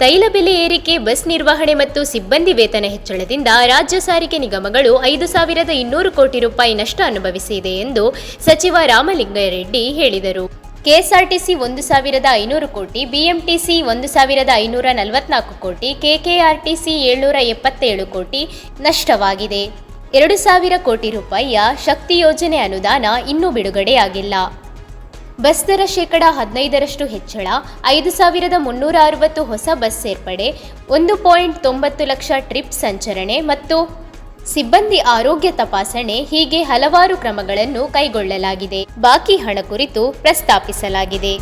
ತೈಲ ಬೆಲೆ ಏರಿಕೆ, ಬಸ್ ನಿರ್ವಹಣೆ ಮತ್ತು ಸಿಬ್ಬಂದಿ ವೇತನ ಹೆಚ್ಚಳದಿಂದ ರಾಜ್ಯ ಸಾರಿಗೆ ನಿಗಮಗಳು ಐದು ಸಾವಿರದ ಇನ್ನೂರು ಕೋಟಿ ರೂಪಾಯಿ ನಷ್ಟ ಅನುಭವಿಸಿದೆ ಎಂದು ಸಚಿವ ರಾಮಲಿಂಗಾರೆಡ್ಡಿ ಹೇಳಿದರು. ಕೆಎಸ್ಆರ್ಟಿಸಿ ಒಂದು ಸಾವಿರದ ಐನೂರು ಕೋಟಿ, ಬಿಎಂಟಿಸಿ ಒಂದು ಸಾವಿರದ ಐನೂರ ನಲವತ್ನಾಲ್ಕು ಕೋಟಿ, ಕೆಕೆಆರ್ಟಿಸಿ ಏಳ್ನೂರ ಎಪ್ಪತ್ತೇಳು ಕೋಟಿ ನಷ್ಟವಾಗಿದೆ. ಎರಡು ಸಾವಿರ ಕೋಟಿ ರೂಪಾಯಿಯ ಶಕ್ತಿ ಯೋಜನೆ ಅನುದಾನ ಇನ್ನೂ ಬಿಡುಗಡೆಯಾಗಿಲ್ಲ. ಬಸ್ ದರ ಶೇಕಡ ಹದಿನೈದರಷ್ಟು ಹೆಚ್ಚಳ, ಐದು ಸಾವಿರದ ಮುನ್ನೂರ ಅರವತ್ತು ಹೊಸ ಬಸ್ ಸೇರ್ಪಡೆ, ಒಂದು ಪಾಯಿಂಟ್ ತೊಂಬತ್ತು ಲಕ್ಷ ಟ್ರಿಪ್ ಸಂಚರಣೆ ಮತ್ತು ಸಿಬ್ಬಂದಿ ಆರೋಗ್ಯ ತಪಾಸಣೆ ಹೀಗೆ ಹಲವಾರು ಕ್ರಮಗಳನ್ನು ಕೈಗೊಳ್ಳಲಾಗಿದೆ. ಬಾಕಿ ಹಣ ಕುರಿತು ಪ್ರಸ್ತಾಪಿಸಲಾಗಿದೆ.